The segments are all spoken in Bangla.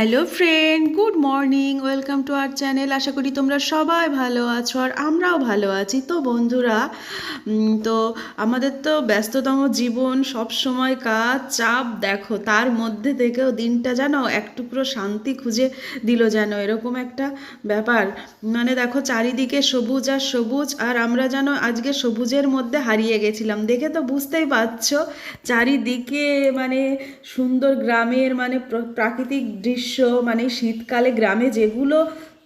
Hello friend, good morning, welcome to our channel. আশা করি তোমরা সবাই ভালো আছো আর আমরাও ভালো আছি। তো বন্ধুরা তো আমাদের তো ব্যস্ততম জীবন, সব সময় কাজ, চাপ, দেখো, তার মধ্যে থেকেও দিনটা যেন এক টুকরো শান্তি খুঁজে দিল যেন, এরকম একটা ব্যাপার। মানে দেখো, চারিদিকে সবুজ আর সবুজ, আর আমরা যেন আজকে সবুজের মধ্যে হারিয়ে গেছিলাম। দেখে তো বুঝতেই পারছ, চারিদিকে মানে সুন্দর গ্রামের মানে প্র- প্রাকৃতিক দৃশ্য মানে শীতকালে গ্রামে যেগুলো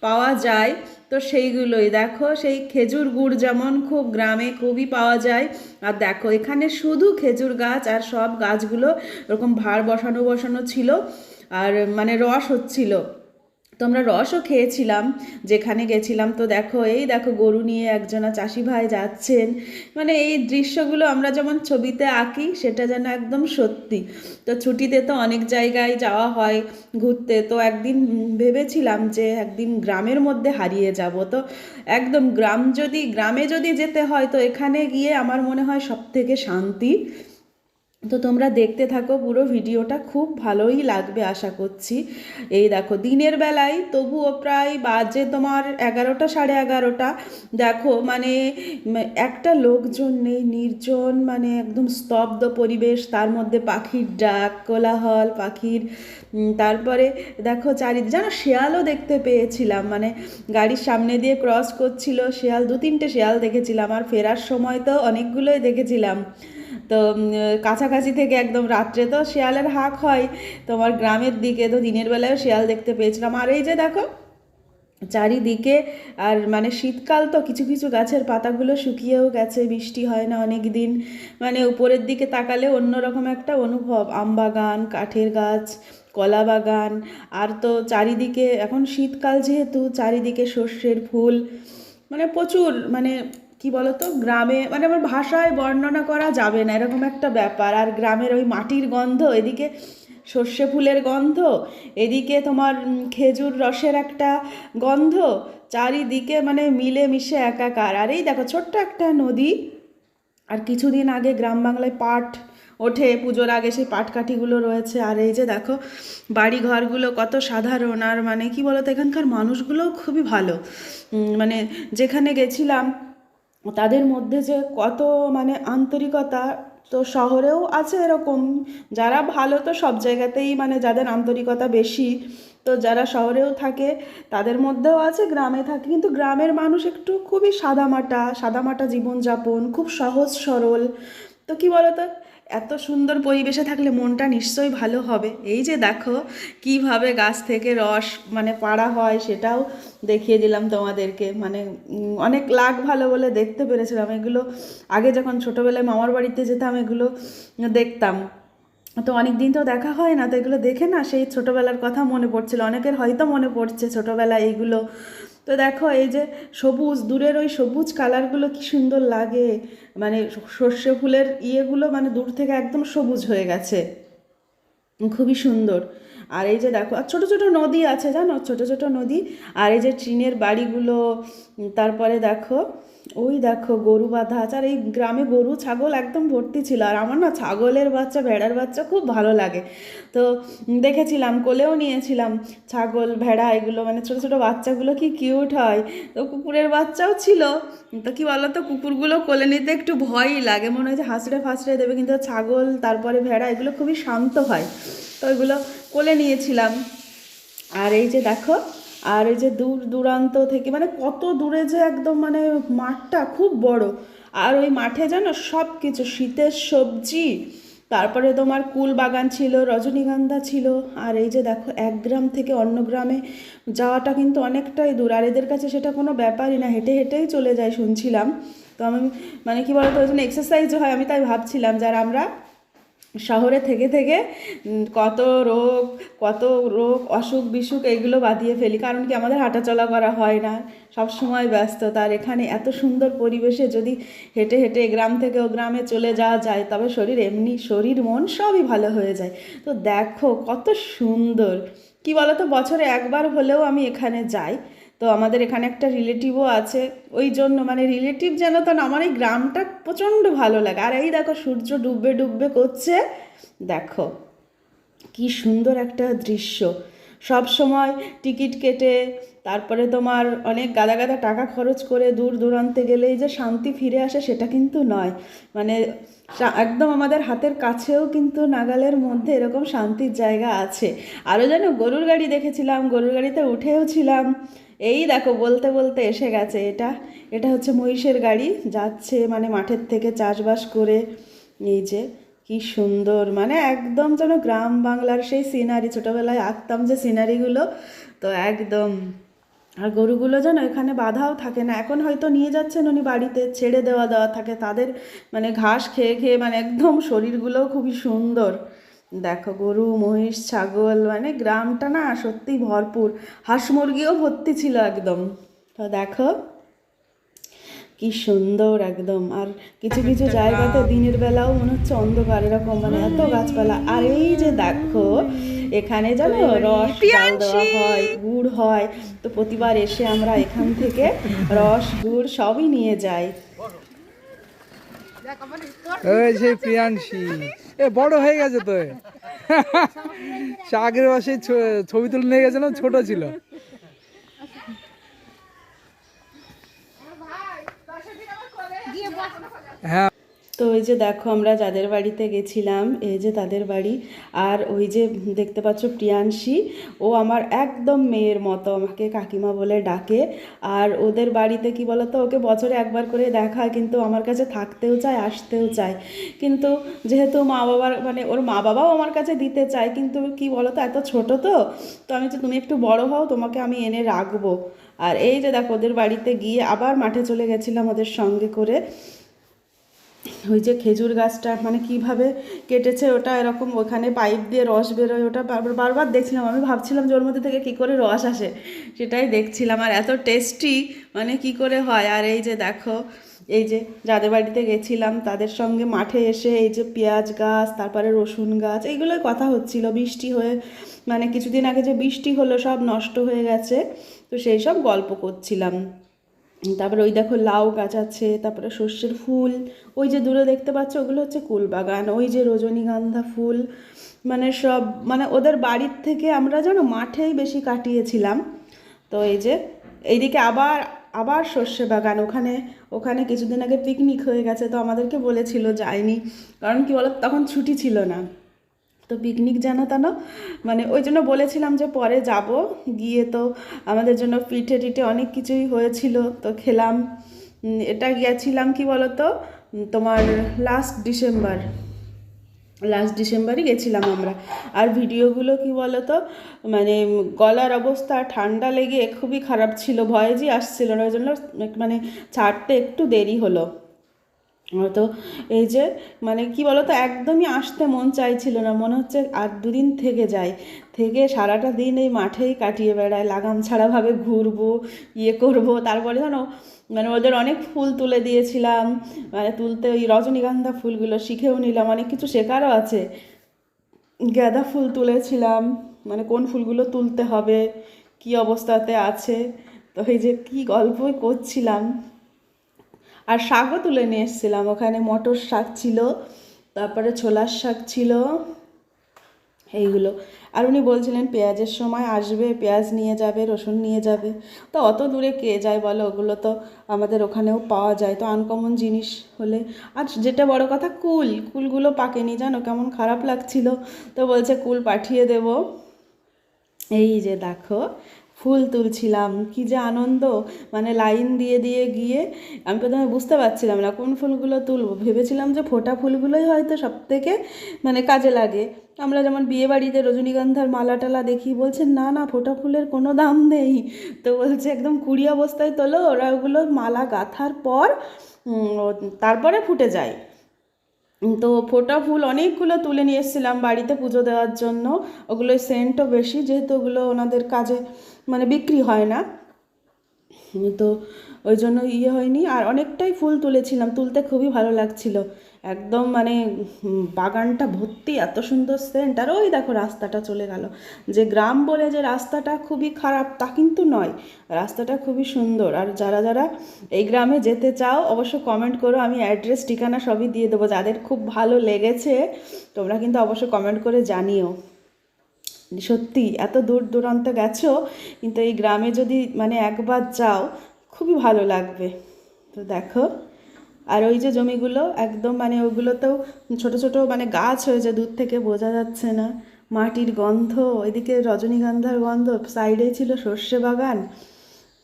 পাওয়া যায়, তো সেইগুলোই। দেখো, সেই খেজুর গুড় যেমন খুব গ্রামে খুবই পাওয়া যায়, আর দেখো, এখানে শুধু খেজুর গাছ আর সব গাছগুলো এরকম ভার বসানো বসানো ছিল, আর মানে রস হচ্ছিল। তো আমরা রসও খেয়েছিলাম, যেখানে গেছিলাম তো দেখো, এই দেখো গরু নিয়ে একজনা চাষি ভাই যাচ্ছেন। মানে এই দৃশ্যগুলো আমরা যেমন ছবিতে আঁকি, সেটা যেন একদম সত্যি। তো ছুটিতে তো অনেক জায়গায় যাওয়া হয়, ঘুরতে। তো একদিন ভেবেছিলাম যে একদিন গ্রামের মধ্যে হারিয়ে যাব। তো একদম গ্রাম যদি, গ্রামে যদি যেতে হয়, তো এখানে গিয়ে আমার মনে হয় সব থেকে শান্তি। তো তোমরা দেখতে থাকো, পুরো ভিডিওটা খুব ভালোই লাগবে আশা করছি। এই দেখো, দিনের বেলায় তবুও প্রায় বাজে তোমার এগারোটা, সাড়ে এগারোটা। দেখো মানে একটা লোকজন নেই, নির্জন মানে একদম স্তব্ধ পরিবেশ, তার মধ্যে পাখির ডাক, কোলাহল, পাখির তারপরে দেখো চারি যেন শেয়ালও দেখতে পেয়েছিলাম। মানে গাড়ির সামনে দিয়ে ক্রস করছিল, শেয়াল দু তিনটে শেয়াল দেখেছিলাম। আর ফেরার সময় তো অনেকগুলোই দেখেছিলাম। তো কাছাকাছি থেকে একদম রাত্রে তো শেয়ালের হাঁক হয়। তোমার গ্রামের দিকে তো দিনের বেলায়ও শেয়াল দেখতে পেয়েছিলাম। আর এই যে দেখো, চারিদিকে আর মানে শীতকাল তো কিছু কিছু গাছের পাতাগুলো শুকিয়েও গেছে, বৃষ্টি হয় না অনেক দিন মানে উপরের দিকে তাকালে অন্যরকম একটা অনুভব। আম বাগান, কাঠের গাছ, কলা বাগান। আর তো চারিদিকে, এখন শীতকাল যেহেতু, চারিদিকে সর্ষের ফুল। মানে প্রচুর মানে কি বলতো, গ্রামে মানে আমার ভাষায় বর্ণনা করা যাবে না, এরকম একটা ব্যাপার। আর গ্রামের ওই মাটির গন্ধ, এদিকে সর্ষে ফুলের গন্ধ, এদিকে তোমার খেজুর রসের একটা গন্ধ, চারিদিকে মানে মিলে মিশে একাকার। আর এই দেখো, ছোট্ট একটা নদী, আর কিছুদিন আগে গ্রাম বাংলায় পাট ওঠে, পুজোর আগে সেই পাটকাঠিগুলো রয়েছে। আর এই যে দেখো বাড়ি ঘরগুলো কত সাধারণ, আর মানে কি বলতো, এখানকার মানুষগুলোও খুবই ভালো। মানে যেখানে গেছিলাম তাদের মধ্যে যে কত মানে আন্তরিকতা তো শহরেও আছে এরকম। যারা ভালো তো সব জায়গাতেই মানে যাদের আন্তরিকতা বেশি, তো যারা শহরেও থাকে তাদের মধ্যেও আছে, গ্রামে থাকে। কিন্তু গ্রামের মানুষ একটু খুবই সাদামাটা সাদামাটা জীবনযাপন, খুব সহজ সরল। তো কি বলতো? এত সুন্দর পরিবেশে থাকলে মনটা নিশ্চয়ই ভালো হবে। এই যে দেখো, কীভাবে গাছ থেকে রস মানে পাড়া হয় সেটাও দেখিয়ে দিলাম তোমাদেরকে। মানে অনেক লাগ ভালো বলে দেখতে পেরেছিলাম। এগুলো আগে যখন ছোটোবেলায় মামার বাড়িতে যেতাম, এগুলো দেখতাম। তো অনেক দিন তো দেখা হয় না, তো এগুলো দেখে না সেই ছোটোবেলার কথা মনে পড়ছিল। অনেকের হয়তো মনে পড়ছে ছোটোবেলায় এইগুলো তো দেখো, এই যে সবুজ, দূরের ওই সবুজ কালারগুলো কি সুন্দর লাগে। মানে সর্ষে ফুলের ইয়েগুলো মানে দূর থেকে একদম সবুজ হয়ে গেছে। খুবই সুন্দর। আর এই যে দেখো, আর ছোটো ছোটো নদী আছে জানো? ছোটো ছোটো নদী। আর এই যে টিনের বাড়িগুলো, তারপরে দেখো, ওই দেখো গরু বাঁধা আছে। আর এই গ্রামে গরু, ছাগল একদম ভর্তি ছিল। আর আমার না ছাগলের বাচ্চা, ভেড়ার বাচ্চা খুব ভালো লাগে। তো দেখেছিলাম, কোলেও নিয়েছিলাম ছাগল, ভেড়া এগুলো। মানে ছোটো ছোটো বাচ্চাগুলো কি কিউট হয়। তো কুকুরের বাচ্চাও ছিল। তো কি বলো তো কুকুরগুলো কোলে নিতে একটু ভয়ই লাগে। মনে হয় যে হাঁসড়ে ফাসড়ে দেবে, কিন্তু ছাগল, তারপরে ভেড়া এগুলো খুবই শান্ত হয়। তো ওইগুলো কোলে নিয়েছিলাম। আর এই যে দেখো, আর এই যে দূর দূরান্ত থেকে মানে কত দূরে যে একদম মানে মাঠটা খুব বড়। আর ওই মাঠে যেন সব কিছু শীতের সবজি, তারপরে তোমার কুল বাগান ছিল, রজনীগন্ধা ছিল। আর এই যে দেখো, এক গ্রাম থেকে অন্য গ্রামে যাওয়াটা কিন্তু অনেকটাই দূর। আর এদের কাছে সেটা কোনো ব্যাপারই না, হেঁটে হেঁটেই চলে যায় শুনছিলাম। তো আমি মানে কি বলতো, ওই জন্য এক্সারসাইজ হয়, আমি তাই ভাবছিলাম যারা আমরা শহরে থেকে থেকে কত রোগ কত রোগ, অসুখ, বিসুখ এগুলো বাঁধিয়ে ফেলি। কারণ কি আমাদের হাঁটাচলা করা হয় না, সব সময় ব্যস্ত। তার এখানে এত সুন্দর পরিবেশে যদি হেঁটে হেঁটে গ্রাম থেকে ও গ্রামে চলে যাওয়া যায়, তবে শরীর এমনি, শরীর, মন সবই ভালো হয়ে যায়। তো দেখো কত সুন্দর। কি বলতো, বছরে একবার হলেও আমি এখানে যাই। তো আমাদের এখানে একটা রিলেটিভও আছে। ওই জন্য মানে রিলেটিভ যেন তো আমার এই গ্রামটা প্রচণ্ড ভালো লাগে। আর এই দেখো, সূর্য ডুববে ডুববে করছে। দেখো, কি সুন্দর একটা দৃশ্য। সব সময় টিকিট কেটে, তারপরে তোমার অনেক গাদা গাদা টাকা খরচ করে দূর দূরান্তে গেলেই যে শান্তি ফিরে আসে, সেটা কিন্তু নয়। মানে একদম আমাদের হাতের কাছেও কিন্তু নাগালের মধ্যে এরকম শান্তির জায়গা আছে। আরও যেন গরুর গাড়ি দেখেছিলাম, গরুর গাড়িতে উঠেও ছিলাম। এই দেখো বলতে বলতে এসে গেছে এটা। এটা হচ্ছে মহিষের গাড়ি, যাচ্ছে মানে মাঠের থেকে চাষবাস করে। এই যে কি সুন্দর মানে একদম যেন গ্রাম বাংলার সেই সিনারি ছোটোবেলায় আঁকতাম যে সিনারিগুলো তো একদম। আর গরুগুলো যেন এখানে বাধাও থাকে না। এখন হয়তো নিয়ে যাচ্ছেন উনি বাড়িতে, ছেড়ে দেওয়া দেওয়া থাকে। তাদের মানে ঘাস খেয়ে খেয়ে মানে একদম শরীরগুলোও খুবই সুন্দর। দেখো গরু মহিষ ছাগল মানে গ্রামটা না সত্যিই ভরপুর। হাঁস মুরগিও ভর্তি ছিল একদম। তো দেখো কি সুন্দর একদম। আর কিছু কিছু জায়গাতে দিনের বেলাও মনে হচ্ছে অন্ধকার এরকম মানে এত গাছপালা। আর এই যে দেখো এখানে জানো রস জাল দেওয়া হয় গুড় হয়। তো প্রতিবার এসে আমরা এখান থেকে রস গুড় সবই নিয়ে যাই। ওই সেই প্রিয়াংশী। এ, বড় হয়ে গেছে তো এ। সে আগের মাসে ছ- ছবি তুলে নিয়ে গেছিলাম ছোট ছিল। হ্যাঁ। তো ওই যে দেখো আমরা যাদের বাড়িতে গেছিলাম, এই যে তাদের বাড়ি। আর ওই যে দেখতে পাচ্ছ প্রিয়াংশী, ও আমার একদম মেয়ের মতো, আমাকে কাকিমা বলে ডাকে। আর ওদের বাড়িতে কি বলতো, ওকে বছরে একবার করে দেখা, কিন্তু আমার কাছে থাকতেও চায়, আসতেও চায়। কিন্তু যেহেতু মা বাবার মানে ওর মা বাবাও আমার কাছে দিতে চায়, কিন্তু কি বলতো, এত ছোট তো। তো আমি যে তুমি একটু বড় হও, তোমাকে আমি এনে রাখব। আর এই যে দেখো ওদের বাড়িতে গিয়ে আবার মাঠে চলে গেছিলাম ওদের সঙ্গে করে। ওই যে খেজুর গাছটা মানে কীভাবে কেটেছে ওটা এরকম ওখানে পাইপ দিয়ে রস বেরোয়, ওটা বারবার বারবার দেখছিলাম। আমি ভাবছিলাম যে ওর মধ্যে থেকে কী করে রস আসে, সেটাই দেখছিলাম। আর এত টেস্টি মানে কি করে হয়? আর এই যে দেখো, এই যে যাদের বাড়িতে গেছিলাম, তাদের সঙ্গে মাঠে এসে এই যে পেঁয়াজ গাছ, তারপরে রসুন গাছ এইগুলোই কথা হচ্ছিল। বৃষ্টি হয়ে মানে কিছুদিন আগে যে বৃষ্টি হলো, সব নষ্ট হয়ে গেছে। তো সেই সব গল্প করছিলাম। তারপরে ওই দেখো লাউ গাছ আছে, তারপরে সর্ষের ফুল, ওই যে দূরে দেখতে পাচ্ছ ওগুলো হচ্ছে কুলবাগান, ওই যে রজনীগন্ধা ফুল মানে সব মানে ওদের বাড়ির থেকে আমরা যেন মাঠেই বেশি কাটিয়েছিলাম। তো এই যে, এইদিকে আবার আবার সর্ষে বাগান, ওখানে ওখানে কিছুদিন আগে পিকনিক হয়ে গেছে, তো আমাদেরকে বলেছিল যায়নি, কারণ কি বলো তখন ছুটি ছিল না। তো পিকনিক জানো তানো। মানে ওই জন্য বলেছিলাম যে পরে যাব। গিয়ে তো আমাদের জন্য পিঠে টিঠে অনেক কিছুই হয়েছিল। তো খেলাম। এটা গিয়েছিলাম কি বলো তো তোমার লাস্ট ডিসেম্বর লাস্ট ডিসেম্বরই গেছিলাম আমরা। আর ভিডিওগুলো কি বলো তো মানে গলার অবস্থা, ঠান্ডা লেগে খুবই খারাপ ছিল। ভয়েজই আসছিল না। ওই জন্য মানে ছাড়তে একটু দেরি হলো। তো এই যে মানে কি বলতো, একদমই আসতে মন চাইছিল না। মনে হচ্ছে আর দুদিন থেকে যাই। থেকে সারাটা দিন এই মাঠেই কাটিয়ে বেড়ায় লাগাম ছাড়াভাবে ঘুরবো ইয়ে করব। তারপরে জানো মানে ওদের অনেক ফুল তুলে দিয়েছিলাম। মানে তুলতে ওই রজনীগন্ধা ফুলগুলো শিখেও নিলাম, অনেক কিছু শেখারও আছে। গাঁদা ফুল তুলেছিলাম মানে কোন ফুলগুলো তুলতে হবে, কি অবস্থাতে আছে। তো এই যে কি গল্পই করছিলাম। আর শাকও তুলে নিয়ে এসেছিলাম। ওখানে মটর শাক ছিল, তারপরে ছোলার শাক ছিল, এইগুলো। আর উনি বলছিলেন, পেঁয়াজের সময় আসবে, পেঁয়াজ নিয়ে যাবে, রসুন নিয়ে যাবে। তো অত দূরে কে যায় বলো? ওগুলো তো আমাদের ওখানেও পাওয়া যায়। তো আনকমন জিনিস হলে। আর যেটা বড় কথা, কুল। কুলগুলো পাকেনি, জানো? কেমন খারাপ লাগছিল। তো বলছে, কুল পাঠিয়ে দেবো। এই যে দেখো ফুল তুলছিলাম, কি যে আনন্দ। মানে লাইন দিয়ে দিয়ে গিয়ে আমি প্রথমে বুঝতে পারছিলাম না কোন ফুলগুলো তুলবো। ভেবেছিলাম যে ফোটা ফুলগুলোই হয়তো সব থেকে মানে কাজে লাগে। আমরা যেমন বিয়ে বাড়িতে রজনীগন্ধার মালা টালা দেখি বলছেন না না, ফোটা ফুলের কোনো দাম নেই। তো বলছে, একদম কুড়ি অবস্থায় তোলো, ওরা ওগুলো মালা গাঁথার পর তারপরে ফুটে যায়। তো ফোটা ফুল অনেকগুলো তুলে নিয়ে এসেছিলাম বাড়িতে পুজো দেওয়ার জন্য। ওগুলো সেন্টও বেশি, যেহেতু ওগুলো ওনাদের কাজে মানে বিক্রি হয় না। তো ওই জন্য ইয়ে হয়নি। আর অনেকটাই ফুল তুলেছিলাম, তুলতে খুবই ভালো লাগছিল। একদম মানে বাগানটা ভর্তি, এত সুন্দর সেন্ট আর ওই দেখো রাস্তাটা চলে গেল। যে গ্রাম বলে যে রাস্তাটা খুবই খারাপ, তা কিন্তু নয়। রাস্তাটা খুবই সুন্দর। আর যারা যারা এই গ্রামে যেতে চাও, অবশ্য কমেন্ট করো, আমি অ্যাড্রেস ঠিকানা সবই দিয়ে দেবো। যাদের খুব ভালো লেগেছে, তোমরা কিন্তু অবশ্য কমেন্ট করে জানিও। সত্যি, এত দূর দূরান্ত গেছো, কিন্তু এই গ্রামে যদি মানে একবার যাও খুবই ভালো লাগবে। তো দেখো, আর ওই যে জমিগুলো, একদম মানে ওগুলোতেও ছোট ছোট মানে গাছ হয়েছে, দূর থেকে বোঝা যাচ্ছে না। মাটির গন্ধ এদিকে রজনীগন্ধার গন্ধ, সাইডে ছিল সর্ষে বাগান।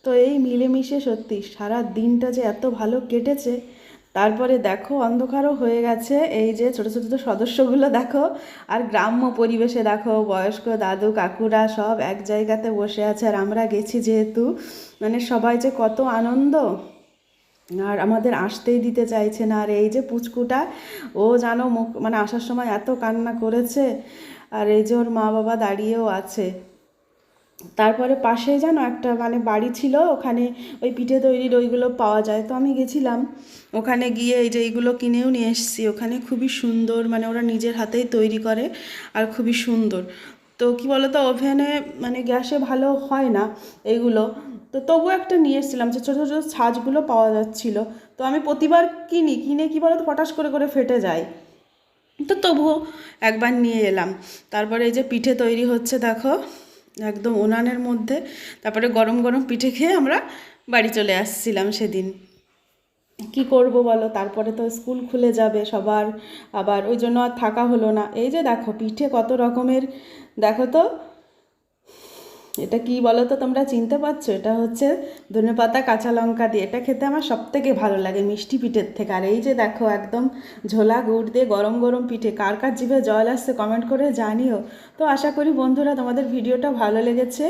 তো এই মিলেমিশে সত্যি সারা দিনটা যে এত ভালো কেটেছে তারপরে দেখো অন্ধকারও হয়ে গেছে, এই যে ছোট ছোট সদস্যগুলো দেখো, আর গ্রাম্য পরিবেশে দেখো বয়স্ক দাদু কাকুরা সব এক জায়গাতে বসে আছে, আর আমরা গেছি যেহেতু মানে সবাই যে কত আনন্দ। আর আমাদের আসতেই দিতে চাইছে না, আর এই যে পুচকুটা, ও জানো মুখ মানে আসার সময় এত কান্না করেছে, আর এই যে ওর মা বাবা দাঁড়িয়েও আছে। তারপরে পাশে জানো একটা মানে বাড়ি ছিল, ওখানে ওই পিঠে তৈরির ওইগুলো পাওয়া যায়। তো আমি গেছিলাম, ওখানে গিয়ে এই যে এইগুলো কিনেও নিয়ে এসেছি। ওখানে খুবই সুন্দর মানে ওরা নিজের হাতেই তৈরি করে আর খুবই সুন্দর। তো কি বলতো, ওভেনে মানে গ্যাসে ভালো হয় না এইগুলো তো তবু একটা নিয়ে এসেছিলাম যে ছোটো ছোটো ছাঁচগুলো পাওয়া যাচ্ছিল। তো আমি প্রতিবার কিনি, কিনে কি বলতো পটাশ করে করে ফেটে যায়। তো তবুও একবার নিয়ে এলাম। তারপরে এই যে পিঠে তৈরি হচ্ছে, দেখো। একদম উনানের মধ্যে। তারপরে গরম গরম পিঠে খেয়ে আমরা বাড়ি চলে আসছিলাম সেদিন। কি করব বলো? তারপরে তো স্কুল খুলে যাবে সবার। আবার ওই জন্য আর থাকা হলো না। এই যে দেখো, পিঠে কত রকমের। দেখো তো এটা কি বলো তো তোমরা চিনতে পারছ? এটা হচ্ছে ধনেপাতা কাঁচা লঙ্কা দিয়ে। এটা খেতে আমার সব থেকে ভালো লাগে মিষ্টি পিঠের থেকে। আর এই যে দেখো একদম ঝোলা গুড় দিয়ে গরম গরম পিঠে, কার কার জিভে জল আসছে কমেন্ট করে জানিও। তো আশা করি বন্ধুরা তোমাদের ভিডিওটা ভালো লেগেছে।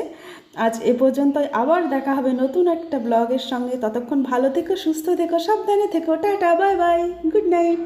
আজ এ পর্যন্ত আবার দেখা হবে নতুন একটা ব্লগের সঙ্গে। ততক্ষণ ভালো থেকো, সুস্থ থেকো, সাবধানে থেকো। Tata, bye bye, good night.